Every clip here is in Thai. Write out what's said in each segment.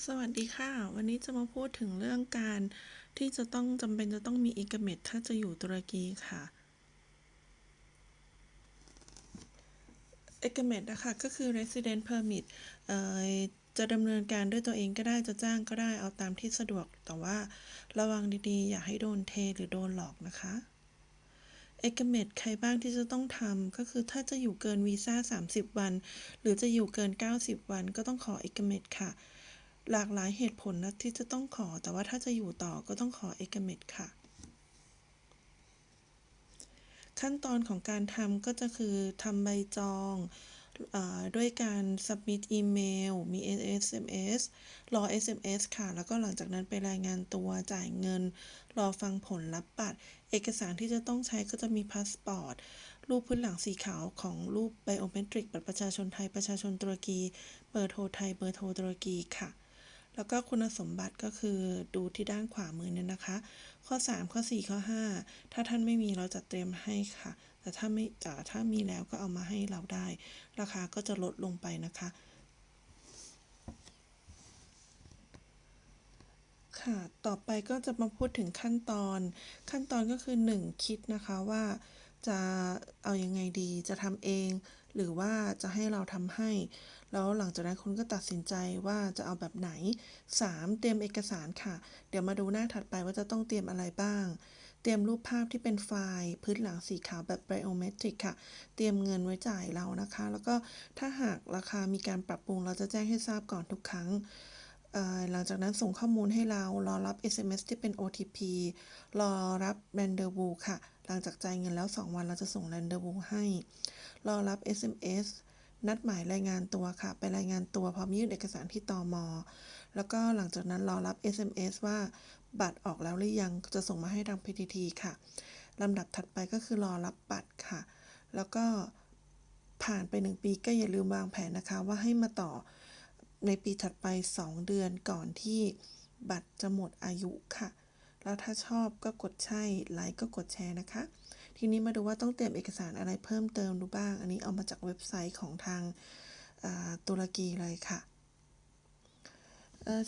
สวัสดีค่ะ วันนี้จะมาพูดถึงเรื่องการที่จะต้องจำเป็นจะต้องมีอิกเมตถ้าจะอยู่ตุรกีค่ะอิกเมตนะคะก็คือ resident permit เอ่อจะดำเนินการด้วยตัวเองก็ได้จะจ้างก็ได้เอาตามที่สะดวก แต่ว่าระวังดีๆ อย่าให้โดนเทหรือโดนหลอกนะคะเอกเมตใครบ้างที่จะต้องทำก็คือถ้าจะอยู่เกินวีซ่า 30 วัน หรือจะอยู่เกิน 90 วัน ก็ต้องขอเอกเมตค่ะ หลากหลายเหตุผลนะที่จะต้องขอ แต่ว่าถ้าจะอยู่ต่อก็ต้องขอเอกเมตค่ะ ขั้นตอนของการทำก็จะคือทำใบจองออด้วยการ submit อีเมล มี SMS รอ SMS ค่ะ แล้วก็หลังจากนั้นไปรายงานตัว จ่ายเงิน รอฟังผลรับบัตร เอกสารที่จะต้องใช้ก็จะมีพาสปอร์ต รูปพื้นหลังสีขาวของรูปไบโอเมตริก บัตรประชาชนไทย ประชาชนตุรกี เบอร์โทรไทย เบอร์โทรตุรกีค่ะ แล้วก็คุณสมบัติก็คือดูที่ด้านขวามือเนี่ยนะคะ ข้อ 3 ข้อ 4 ข้อ 5 ถ้าท่านไม่มีเราจะเตรียมให้ค่ะ แต่ถ้าไม่แต่ถ้ามีแล้วก็เอามาให้เราได้ ราคาก็จะลดลงไปนะคะค่ะ ต่อไปก็จะมาพูดถึงขั้นตอน ขั้นตอนก็คือ 1 คิดนะคะว่าจะเอายังไงดี จะทำเอง หรือว่าจะให้เราทำให้ แล้วหลังจากนั้นคุณก็ตัดสินใจว่าจะเอาแบบไหน 3. เตรียมเอกสารค่ะ เดี๋ยวมาดูหน้าถัดไปว่าจะต้องเตรียมอะไรบ้าง เตรียมรูปภาพที่เป็นไฟล์พื้นหลังสีขาวแบบไบโอเมตริกค่ะ เตรียมเงินไว้จ่ายเรานะคะ แล้วก็ถ้าหากราคามีการปรับปรุงเราจะแจ้งให้ทราบก่อนทุกครั้งหลังจากนั้นส่งข้อมูลให้เรา รอรับ SMS ที่เป็น OTP รอรับ r e n d e r v o u s ค่ะ หลังจากจ่ายเงินแล้ว 2 วันเราจะส่ง r e n d e r v o u s ให้ รอรับ SMS นัดหมายรายงานตัวค่ะ ไปรายงานตัวพร้อมยื่นเอกสารที่ตอมอแล้วก็หลังจากนั้นรอรับ SMS ว่าบัตรออกแล้วหรือยังจะส่งมาให้ทาง PTT ค่ะลำดับถัดไปก็คือรอรับบัตรค่ะ แล้วก็ผ่านไป 1 ปีก็อย่าลืมวางแผนนะคะว่าให้มาต่อในปีถัดไป 2 เดือนก่อนที่บัตรจะหมดอายุค่ะ แล้วถ้าชอบก็กดใช่ ไลค์ก็กดแชร์นะคะ ทีนี้มาดูว่าต้องเตรียมเอกสารอะไรเพิ่มเติมดูบ้าง อันนี้เอามาจากเว็บไซต์ของทางตุรกีเลยค่ะ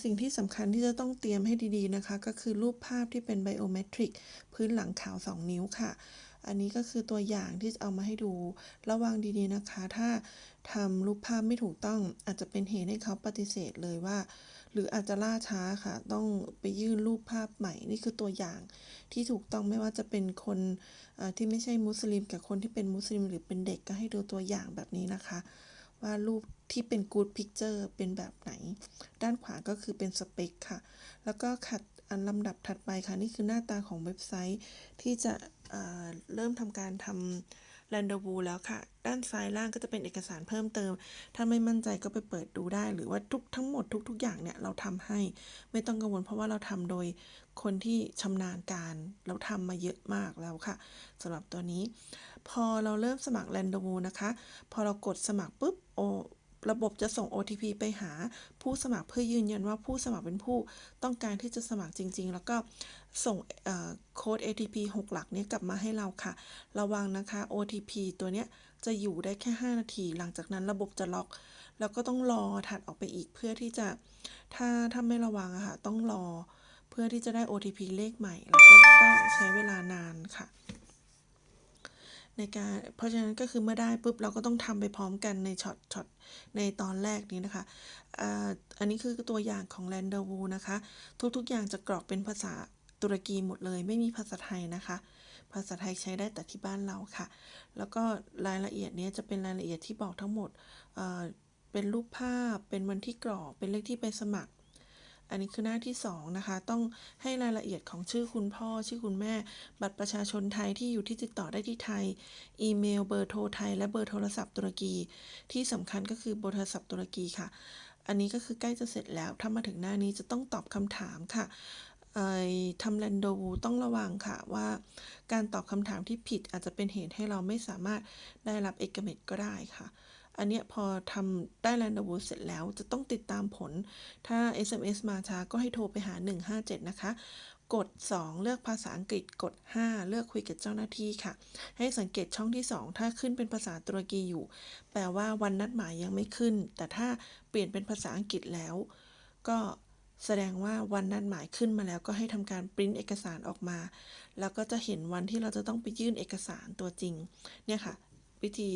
สิ่งที่สำคัญที่จะต้องเตรียมให้ดีๆนะคะ ก็คือรูปภาพที่เป็นไบโอเมตริกพื้นหลังขาว 2 นิ้วค่ะ อันนี้ก็คือตัวอย่างที่จะเอามาให้ดูระวังดีๆนะคะ ถ้าทำรูปภาพไม่ถูกต้องอาจจะเป็นเหตุให้เขาปฏิเสธเลยว่า หรืออาจจะล่าช้าค่ะ ต้องไปยื่นรูปภาพใหม่ นี่คือตัวอย่างที่ถูกต้องไม่ว่าจะเป็นคนที่ไม่ใช่มุสลิม กับคนที่เป็นมุสลิม หรือเป็นเด็กก็ให้ดูตัวอย่างแบบนี้นะคะ ว่ารูปที่เป็น good picture เป็นแบบไหน ด้านขวาก็คือเป็นสเปคค่ะ แล้วก็ขัดอันลำดับถัดไปค่ะ นี่คือหน้าตาของเว็บไซต์ที่จะเเริ่มทำการทำ r e n d e r v o u แล้วค่ะ ด้านซ้ายล่างก็จะเป็นเอกสารเพิ่มเติม ถ้าไม่มั่นใจก็ไปเปิดดูได้ หรือว่าทุกทั้งหมดทุก ๆ อย่างเนี่ยเราทำให้ ไม่ต้องกังวลเพราะว่าเราทำโดยคนที่ชำนาญการเราทำมาเยอะมากแล้วค่ะสำหรับตัวนี้ พอเราเริ่มสมัคร r e n d e r v o u นะคะ พอเรากดสมัครปุ๊บโอ ระบบจะส่ง OTP ไปหาผู้สมัครเพื่อยืนยันว่าผู้สมัครเป็นผู้ต้องการที่จะสมัครจริง ๆ แล้วก็ส่งโค้ด ATP 6 หลักนี้กลับมาให้เราค่ะ ระวังนะคะ OTP ตัวเนี้ยจะอยู่ได้แค่ 5 นาที หลังจากนั้นระบบจะล็อก แล้วก็ต้องรอถัดออกไปอีกเพื่อที่จะถ้าถ้าไม่ระวังอะค่ะต้องรอ เพื่อที่จะได้ OTP เลขใหม่ แล้วก็ต้องใช้เวลานานค่ะ ในการเพราะฉะนั้นก็คือเมื่อได้ปุ๊บเราก็ต้องทำไปพร้อมกันในช็อตช็อตในตอนแรกนี้นะคะอันนี้คือตัวอย่างของ r e n d e r v o u s นะคะ ทุกๆอย่างจะกรอกเป็นภาษาตุรกีหมดเลย ไม่มีภาษาไทยนะคะ ภาษาไทยใช้ได้แต่ที่บ้านเราค่ะ แล้วก็รายละเอียดนี้จะเป็นรายละเอียดที่บอกทั้งหมดเป็นรูปภาพเป็นวันที่กรอกเป็นเลขที่ไปสมัคร อันนี้คือหน้าที่2นะคะ ต้องให้รายละเอียดของชื่อคุณพ่อ ชื่อคุณแม่ บัตรประชาชนไทยที่อยู่ที่ติดต่อได้ที่ไทย อีเมล เบอร์โทรไทย และเบอร์โทรศัพท์ตุรกี ที่สำคัญก็คือเบอร์โทรศัพท์ตุรกีค่ะ อันนี้ก็คือใกล้จะเสร็จแล้ว ถ้ามาถึงหน้านี้จะต้องตอบคำถามค่ะทำแลนโดต้องระวังค่ะว่าการตอบคำถามที่ผิดอาจจะเป็นเหตุให้เราไม่สามารถได้รับเอกเมตก็ได้ค่ะ อันเนี้ยพอทำได้ Land of เสร็จแล้วจะต้องติดตามผล ถ้า SMS มาช้าก็ให้โทรไปหา 157 นะคะ กด 2 เลือกภาษาอังกฤษ กด 5 เลือกคุยกับเจ้าหน้าที่ค่ะ ให้สังเกตช่องที่ 2 ถ้าขึ้นเป็นภาษาตุรกีอยู่ แปลว่าวันนัดหมายยังไม่ขึ้น แต่ถ้าเปลี่ยนเป็นภาษาอังกฤษแล้ว ก็แสดงว่าวันนัดหมายขึ้นมาแล้วก็ให้ทำการปริ้นเอกสารออกมา แล้วก็จะเห็นวันที่เราจะต้องไปยื่นเอกสารตัวจริง เนี่ยค่ะ วิธี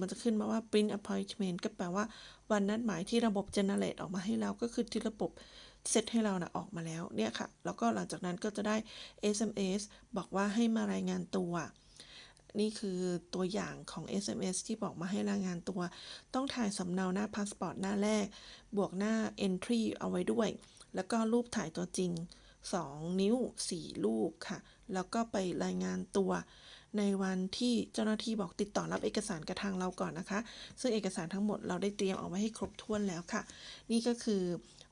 มันจะขึ้นมาว่า print appointment ก็แปลว่าวันนัดหมายที่ระบบ generate ออกมาให้เราก็คือที่ระบบเซตให้เรานะออกมาแล้วเนี่ยค่ะ แล้วก็หลังจากนั้นก็จะได้ SMS บอกว่าให้มารายงานตัว นี่คือตัวอย่างของ SMS ที่บอกมาให้รายงานตัว ต้องถ่ายสำเนาหน้าพาสปอร์ตหน้าแรก บวกหน้า entry เอาไว้ด้วย แล้วก็รูปถ่ายตัวจริง 2 นิ้ว 4 รูปค่ะ แล้วก็ไปรายงานตัว ในวันที่เจ้าหน้าที่บอกติดต่อรับเอกสารกระทางเราก่อนนะคะ ซึ่งเอกสารทั้งหมดเราได้เตรียมเอาไว้ให้ครบถ้วนแล้วค่ะ นี่ก็คือ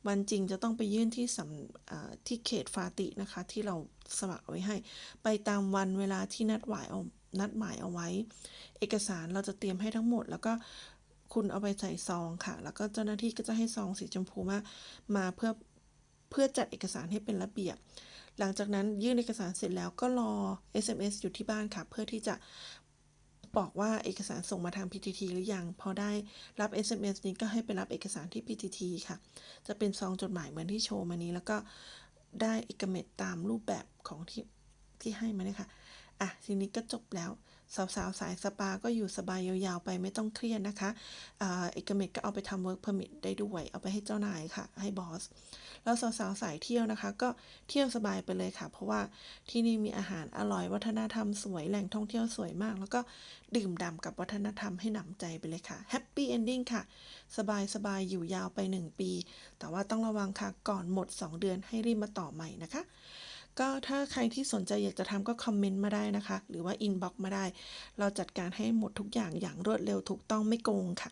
วันจริงจะต้องไปยื่นที่สำที่เขตฟาตินะคะ ที่เราสมัครไว้ให้ ไปตามวันเวลาที่นัดหมายเอานัดหมายเอาไว้ เอกสารเราจะเตรียมให้ทั้งหมด แล้วก็คุณเอาไปใส่ซองค่ะ แล้วก็เจ้าหน้าที่ก็จะให้ซองสีชมพูมามาเพื่อเพื่อจัดเอกสารให้เป็นระเบียบ หลังจากนั้นยื่นเอกสารเสร็จแล้วก็รอ SMS อยู่ที่บ้านค่ะ เพื่อที่จะบอกว่าเอกสารส่งมาทาง PTT หรือยัง พอได้รับ SMS นี้ก็ให้ไปรับเอกสารที่ PTT ค่ะ จะเป็นซองจดหมายเหมือนที่โชว์มานี้ แล้วก็ได้เอกเมตตามรูปแบบของที่ที่ให้มาเนี่ยค่ะ อะทีนี้ก็จบแล้ว สาวๆสายสปาก็อยู่สบายยาวๆไปไม่ต้องเครียดนะคะเอกเมตก็เอาไปทำ work permit ได้ด้วย เอาไปให้เจ้านายค่ะ ให้บอส แล้วสาวๆสายเที่ยวนะคะ ก็เที่ยวสบายไปเลยค่ะ เพราะว่าที่นี่มีอาหารอร่อยวัฒนธรรมสวยแหล่งท่องเที่ยวสวยมาก แล้วก็ดื่มด่ำกับวัฒนธรรมให้หนำใจไปเลยค่ะ Happy Ending ค่ะ สบายสบายๆอยู่ยาวไป 1 ปี แต่ว่าต้องระวังค่ะก่อนหมด 2 เดือนให้รีบมาต่อใหม่นะคะ ก็ถ้าใครที่สนใจอยากจะทำก็คอมเมนต์มาได้นะคะ หรือว่าอินบ็อกมาได้ เราจัดการให้หมดทุกอย่างอย่างรวดเร็วถูกต้องไม่โกงค่ะ